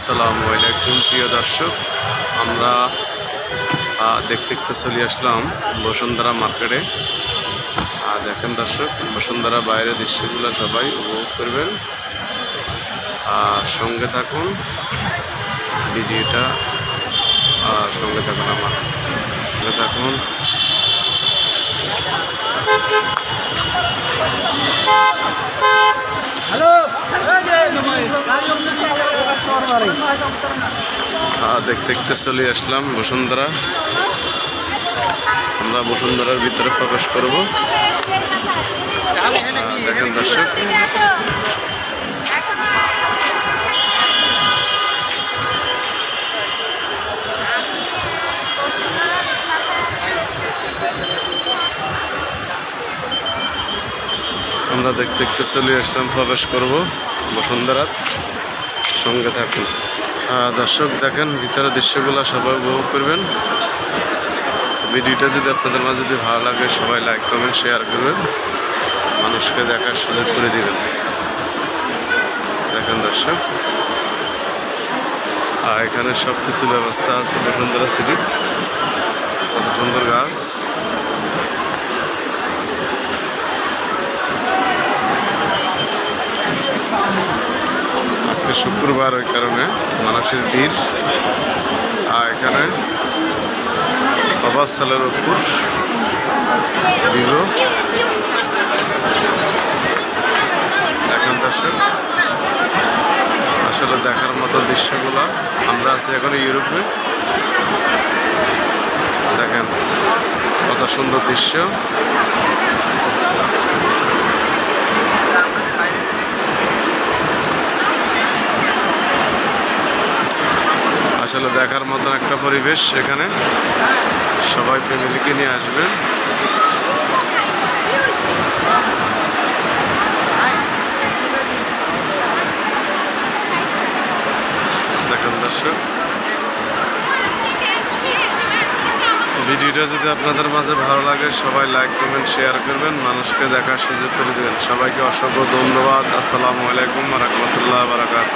আসসালামু আলাইকুম, প্রিয় দর্শক। আমরা দেখতে দেখতে চলে আসলাম বসুন্ধরা মার্কেটে। আর দেখেন দর্শক, বসুন্ধরা বাইরের দৃশ্যগুলো সবাই উপভোগ করবেন। আর সঙ্গে থাকুন। ভিডিওটা সঙ্গে থাকুন আমার। সঙ্গে থাকুন। দেখতে দেখতে চলে আসলাম বসুন্ধরা। আমরা বসুন্ধরার ভিতরে প্রবেশ করব। আহ, দেখেন দর্শক। আমরা দেখতে দেখতে চলে আসলাম প্রবেশ করব বসুন্ধরার। সঙ্গে থাকুন। দর্শক, দেখেন ভিতরে দৃশ্যগুলো সবাই উপভোগ করবেন। ভিডিওটা যদি আপনাদের মাঝে যদি ভালো লাগে, সবাই লাইক করবেন শেয়ার করবেন। মানুষকে দেখার সুযোগ করে দেবেন। দেখেন দর্শক। আর এখানে সব কিছু ব্যবস্থা আছে বসুন্ধরা সিটি। কত সুন্দর গাছ। আজকে শুক্রবার ওই কারণে মানুষের ভিড়। আর এখানে অবাস সালের উপর আসলে দেখার মতো দৃশ্যগুলো আমরা আছি এখন ইউরোপে। দেখেন কত সুন্দর দৃশ্য। আসলে দেখার মতন একটা পরিবেশ এখানে। সবাই ফ্যামিলিকে নিয়ে আসবেন দেখেন দর্শক, ভিডিওটা যদি আপনাদের মাঝে ভালো লাগে, সবাই লাইক করবেন শেয়ার করবেন। মানুষকে দেখার সুযোগ করে দেবেন। সবাইকে অসংখ্য ধন্যবাদ। আসসালামু আলাইকুম রহমতুল্লাহ বারাকাত